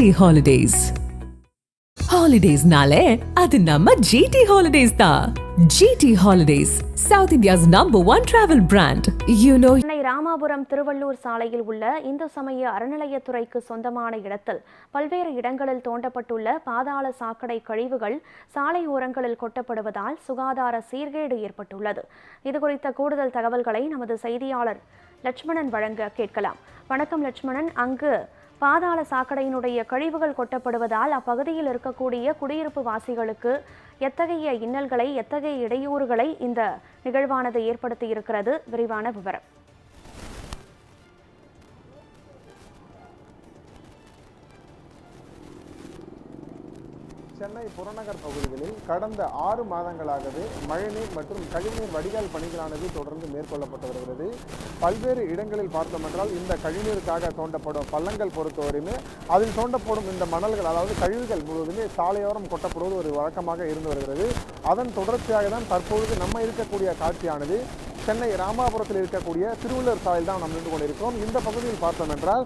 GT holidays ஹாலிடேஸ்னாலே அது நம்ம ஜிடி ஹாலிடேஸ் தான் GT holidays south India's number one travel brand you know Chennai Ramapuram Tiruvallur சாலையில் உள்ள இந்து சமய அறநிலையத்துறைக்கு சொந்தமான இடத்தில் பல்வேறு இடங்களில் தோண்டப்பட்டுள்ள பாதாள சாக்கடை கழிவுகள் சாலை ஓரங்களில் கொட்டப்படுவதால் சுகாதார சீர்கேடு ஏற்பட்டுள்ளது. இதுகுறித்த கூடுதல் தகவல்களை நமது செய்தியாளர் லட்சுமணன் வழங்க கேட்கலாம். வணக்கம் லட்சுமணன். அங்கு பாதாள சாக்கடையினுடைய கழிவுகள் கொட்டப்படுவதால் அப்பகுதியில் இருக்கக்கூடிய குடியிருப்பு வாசிகளுக்கு எத்தகைய இன்னல்களை எத்தகைய இடையூறுகளை இந்த நிகழ்வானது ஏற்படுத்தி இருக்கிறது? விரிவான விவரம். சென்னை புறநகர் பகுதிகளில் கடந்த ஆறு மாதங்களாகவே மழைநீர் மற்றும் கழிவுநீர் வடிகால் பணிகளானது தொடர்ந்து மேற்கொள்ளப்பட்டு வருகிறது. பல்வேறு இடங்களில் பார்த்தோமென்றால் இந்த கழிவுநீருக்காக தோண்டப்படும் பள்ளங்கள் பொறுத்தவரையுமே அதில் தோண்டப்படும் இந்த மணல்கள் அதாவது கழிவுகள் முழுவதுமே சாலையோரம் கொட்டப்படுவது ஒரு வழக்கமாக இருந்து வருகிறது. அதன் தொடர்ச்சியாக தான் தற்பொழுது நம்ம இருக்கக்கூடிய காட்சியானது சென்னை ராமாபுரத்தில் இருக்கக்கூடிய திருவள்ளூர் சாலையில் தான் நாம் நின்று கொண்டிருக்கிறோம். இந்த பகுதியில் பார்த்தோம் என்றால்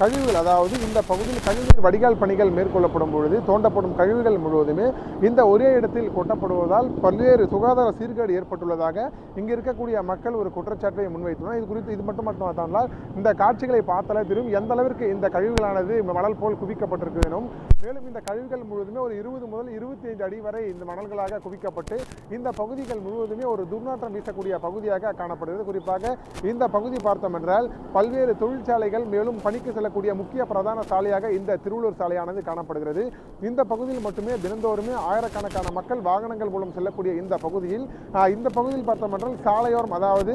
கழிவுகள் அதாவது இந்த பகுதியில் கழிவுநீர் வடிகால் பணிகள் மேற்கொள்ளப்படும் பொழுது தோண்டப்படும் கழிவுகள் முழுவதுமே இந்த ஒரே இடத்தில் கொட்டப்படுவதால் பல்வேறு சுகாதார சீர்கேடு ஏற்பட்டுள்ளதாக இங்கே இருக்கக்கூடிய மக்கள் ஒரு குற்றச்சாட்டை முன்வைத்துள்ளனர். இது குறித்து இது மட்டும் மட்டுமல்லாமல் இந்த காட்சிகளை பார்த்தாலே தெரியும் எந்த அளவிற்கு இந்த கழிவுகளானது மணல் போல் குவிக்கப்பட்டிருக்கு எனும் மேலும் இந்த கழிவுகள் முழுவதுமே ஒரு இருபது முதல் இருபத்தி ஐந்து அடி வரை இந்த மணல்களாக குவிக்கப்பட்டு இந்த பகுதிகள் முழுவதுமே ஒரு துர்நாற்றம் வீசக்கூடிய பகுதியாக காணப்படுகிறது. குறிப்பாக இந்த பகுதி பார்த்தோம் என்றால் பல்வேறு தொழிற்சாலைகள் மேலும் பணிக்கு செல்லக்கூடிய முக்கிய பிரதான சாலையாக இந்த திருவள்ளூர் சாலையானது காணப்படுகிறது. இந்த பகுதியில் மட்டுமே தினந்தோறுமே ஆயிரக்கணக்கான மக்கள் வாகனங்கள் மூலம் செல்லக்கூடிய இந்த பகுதியில் இந்த பகுதியில் பார்த்தோம் என்றால் சாலையோரம் அதாவது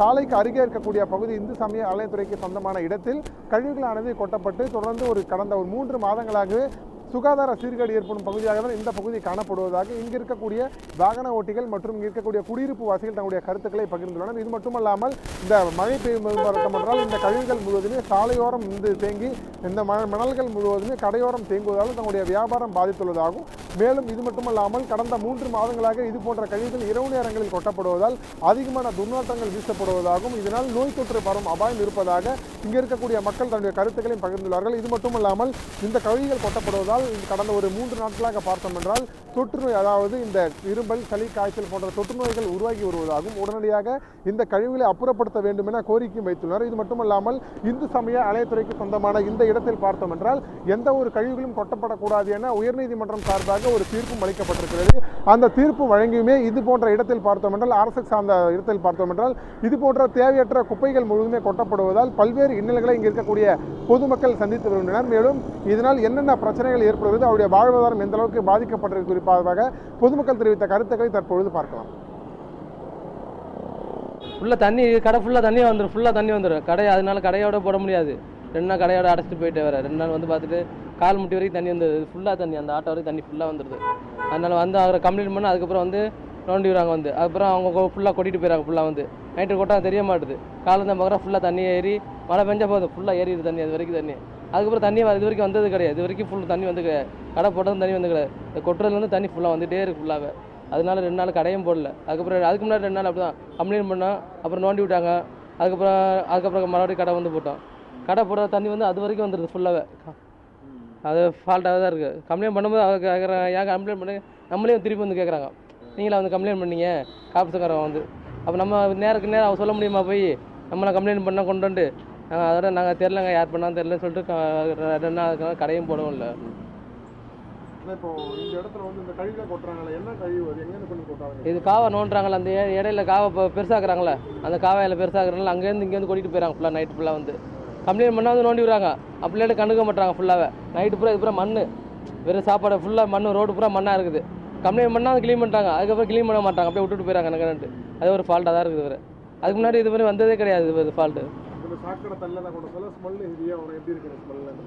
சாலைக்கு அருகே இருக்கக்கூடிய பகுதி இந்து சமய ஆலயத்துறைக்கு சொந்தமான இடத்தில் கழிவுகளானது கொட்டப்பட்டு தொடர்ந்து ஒரு கடந்த ஒரு மூன்று மாதங்களாகவே சுகாதார சீர்கேடு ஏற்படும் பகுதியாக தான் இந்த பகுதி காணப்படுவதாக இங்கு இருக்கக்கூடிய வாகன ஓட்டிகள் மற்றும் இங்கு இருக்கக்கூடிய குடியிருப்பு வாசிகள் தங்களுடைய கருத்துக்களை பகிர்ந்துள்ளனர். இது மட்டுமல்லாமல் இந்த மழை பெய்யும் என்றால் இந்த கழிவுகள் முழுவதுமே சாலையோரம் இருந்து தேங்கி இந்த ம- மணல்கள் முழுவதுமே கடையோரம் தேங்குவதால் தங்களுடைய வியாபாரம் பாதித்துள்ளதாகவும் மேலும் இது மட்டுமல்லாமல் கடந்த மூன்று மாதங்களாக இது போன்ற கழிவுகள் இரவு நேரங்களில் கொட்டப்படுவதால் அதிகமான துர்நாற்றங்கள் வீசப்படுவதாகவும் இதனால் நோய் தொற்று பரவும் அபாயம் இருப்பதாக இங்கே இருக்கக்கூடிய மக்கள் தன்னுடைய கருத்துக்களையும் பகிர்ந்துள்ளார்கள். இது மட்டுமல்லாமல் இந்த கழிவுகள் கொட்டப்படுவதால் இந்த கடந்த ஒரு மூன்று நாட்களாக பார்த்தோம் என்றால் தொற்றுநோய் அதாவது இந்த இரும்பல் சளி காய்ச்சல் போன்ற தொற்று நோய்கள் உருவாகி வருவதாகவும் உடனடியாக இந்த கழிவுகளை அப்புறப்படுத்த வேண்டும் என கோரிக்கையும் வைத்துள்ளனர். இது மட்டுமல்லாமல் இந்து சமய அலையத்துறைக்கு சொந்தமான இந்த இடத்தில் பார்த்தோம் என்றால் எந்த ஒரு கழிவுகளும் கொட்டப்படக்கூடாது என உயர்நீதிமன்றம் சார்பாக ஒரு தீர்ப்பும் அளிக்கப்பட்டிருக்கிறது. அந்த தீர்ப்பு வழங்கியுமே இது போன்ற இடத்தில் பார்த்தோம் என்றால் அரசு சார்ந்த இடத்தில் பார்த்தோம் என்றால் இது போன்ற தேவையற்ற குப்பைகள் முழுவதுமே கொட்டப்படுவதால் பல்வேறு இன்னல்களை இங்கே இருக்கக்கூடிய பொதுமக்கள் சந்தித்து வருகின்றனர். மேலும் இதனால் என்னென்ன பிரச்சனைகள் ஏற்படுகிறது. அவருடைய வாழ்வாதாரம் எந்த அளவுக்கு பாதிக்கப்பட்டது குறிப்பாக பொதுமக்கள் தெரிவித்த கருத்துக்களை தற்பொழுது பார்க்கலாம். ஃபுல்லாக தண்ணி கடை ஃபுல்லாக தண்ணி வந்துடும் ஃபுல்லாக தண்ணி வந்துடும் கடை அதனால கடையோட போட முடியாது. ரெண்டு நாள் கடையோட அடைச்சிட்டு போயிட்டு வர ரெண்டு நாள் வந்து பார்த்துட்டு கால் முட்டி வரைக்கும் தண்ணி வந்துடுது ஃபுல்லாக தண்ணி. அந்த ஆட்டோ வரைக்கும் தண்ணி ஃபுல்லாக வந்துடுது அதனால வந்து அவரை கம்ப்ளைண்ட் பண்ண அதுக்கப்புறம் வந்து நோண்டி விடுறாங்க வந்து. அதுக்கப்புறம் அவங்க ஃபுல்லாக கொட்டிட்டு போயிடறாங்க ஃபுல்லாக வந்து. நைட்டு கொட்டா தெரிய மாட்டுது. காலந்தான் தான் பார்க்குறா ஃபுல்லாக தண்ணி ஏறி மழை பெஞ்சா போதும். ஃபுல்லாக ஏறிடுது தண்ணி. அது வரைக்கும் தண்ணி. அதுக்கப்புறம் தண்ணி இது வரைக்கும் வந்தது கிடையாது. இது வரைக்கும் ஃபுல் தண்ணி வந்து கடை போட்டதும் தண்ணி வந்து கிடையாது. இந்த கொட்டுறதுலேருந்து தண்ணி ஃபுல்லாக வந்துட்டே இருக்கு ஃபுல்லாகவே அதனால ரெண்டு நாள் கடையும் போடல. அதுக்கப்புறம் அதுக்கு முன்னாடி ரெண்டு நாள் அப்படி தான் கம்ப்ளைண்ட் பண்ணோம். அப்புறம் நோண்டி விட்டாங்க. அதுக்கப்புறம் அதுக்கப்புறம் மறுபடியும் கடை வந்து போட்டோம். கடை போடுற தண்ணி வந்து அது வரைக்கும் வந்துடுது ஃபுல்லாகவே அது ஃபால்ட்டாக தான் இருக்குது கம்ப்ளைண்ட் பண்ணும்போது அவங்க கேட்குறாங்க ஏன் கம்ப்ளைண்ட் பண்ணி? நம்மளே திருப்பி வந்து கேட்குறாங்க நீங்களா வந்து கம்ப்ளைண்ட் பண்ணீங்க? காப்பிச்சுக்காரங்க வந்து. அப்போ நம்ம நேருக்கு நேரம் அவன் சொல்ல முடியுமா போய்? நம்மளை கம்ப்ளைண்ட் பண்ணால் கொண்டு வந்து நாங்கள் அதோட நாங்கள் தெரிலங்க யார் பண்ணாலும் தெரிலன்னு சொல்லிட்டு ரெண்டு நாள் கடையும் போடவும் இல்லை இப்போ இந்த இடத்துல வந்து இந்த கழிவுகளை கொட்டுறாங்கல்ல என்ன கழிவு அது? எங்கேருந்து பண்ணி கொட்டுறாங்க? இது காவை நோண்டுறாங்களே அந்த இடையில காவை இப்போ பெருசாக்குறாங்களே அந்த காவாயில் பெருசாக்குறனால அங்கேருந்து இங்கேருந்து கூட்டிகிட்டு போயிறாங்க ஃபுல்லாக நைட்டு ஃபுல்லாக வந்து. கம்ப்ளைண்ட் பண்ணால் வந்து நோண்டி விடுறாங்க. அப்படியே கண்டுக்க மாட்டாங்க ஃபுல்லாகவே நைட்டு பூரா இது பூரா மண் வெறும் சாப்பாடு ஃபுல்லாக மண் ரோடு பூரா மண்ணாக இருக்குது. கம்ப்ளைண்ட் பண்ணால் அது க்ளீன் பண்ணிட்டாங்க. அதுக்கப்புறம் க்ளீன் பண்ண மாட்டாங்க. அப்படியே விட்டுட்டு போயிறாங்க எனக்கு அது ஒரு ஃபால்ட்டாக தான் இருக்குது வேறு அதுக்கு முன்னாடி இது மாதிரி வந்ததே கிடையாது இது ஃபால்ட்டு தான்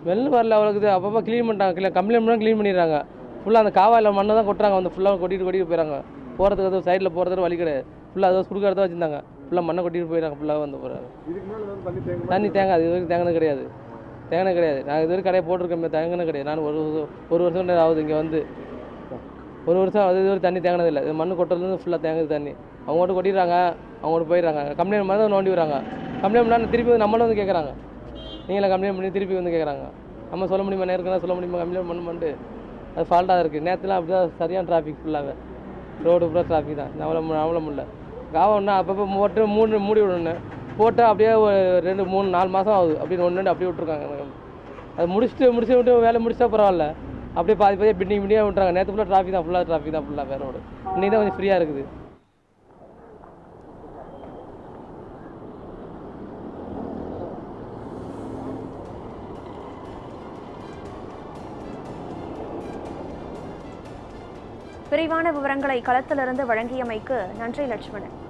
ஸ்மெல் வரல அவ்வளோக்குது அப்பப்போ க்ளீன் பண்ணிட்டாங்க. கம்ப்ளைண்ட் பண்ணால் க்ளீன் பண்ணிடுறாங்க. ஃபுல்லாக அந்த காவாயில் மண்ணை தான் கொட்டுறாங்க. வந்து ஃபுல்லாக கொட்டிட்டு கொட்டிட்டு போயிறாங்க. போகிறதுக்கு அது சைடில் போகிறதுக்கு வழி கிடையாது. ஃபுல்லாக அதை சுடுக்கிறத வச்சுருந்தாங்க. ஃபுல்லாக மண்ணை கொட்டிட்டு போயிறாங்க. ஃபுல்லாக வந்து போகிறாங்க தண்ணி தேங்க தண்ணி தேங்காது. இது வரைக்கும் தேங்கினது கிடையாது. தேங்கினது கிடையாது. நான் இது வரைக்கும் கடையை போட்டிருக்கேன். தேங்கினது கிடையாது. நான் ஒரு ஒரு வருஷம் ஆகுது இங்கே வந்து. ஒரு வருஷம் அது இது வரைக்கும் தண்ணி தேங்கினது இல்லை. இது மண்ணு கொட்டுறதுலேருந்து ஃபுல்லாக தேங்குது தண்ணி. அவங்க மட்டும் கொட்டிடுறாங்க. அவங்க மட்டும் போயிடுறாங்க. கம்ப்ளைண்ட் பண்ணி நோண்டி விடுறாங்க. கம்ப்ளைண்ட் பண்ணால் திருப்பி வந்து நம்மளும் வந்து கேட்குறாங்க நீங்களே கம்ப்ளைண்ட் பண்ணி திருப்பி வந்து கேட்குறாங்க நம்ம சொல்ல முடியுமா? நேருக்குன்னா சொல்ல முடியுமா? கம்ப்ளைண்ட் பண்ண மாட்டு அது ஃபால்ட்டாக இருக்குது நேரத்தில் அப்படி தான் சரியான டிராஃபிக் ஃபுல்லாகவே ரோடு ஃபுல்லாக டிராஃபிக் தான். அவ்வளோ அவ்வளோ முடியல. காவம்னா அப்பப்போ போட்டு மூணு மூடி விடணும் போட்டு அப்படியே ஒரு ரெண்டு மூணு நாலு மாதம் ஆகுது. அப்படின்னு ஒன்று அப்படியே விட்ருக்காங்க எனக்கு. அது முடிச்சுட்டு முடிச்சு விட்டு வேலை முடிச்சா பரவாயில்ல. அப்படியே பாதி பாதியாக பின்னிங் பின்னியாக விட்றாங்க நேற்று ஃபுல்லாக டிராஃபிக் தான். ஃபுல்லாக டிராஃபிக் தான். ஃபுல்லாக வேற ரோடு இன்னைக்கு தான் கொஞ்சம் ஃப்ரீயாக இருக்குது. விரிவான விவரங்களை களத்திலிருந்து வழங்கியமைக்கு நன்றி லட்சுமணன்.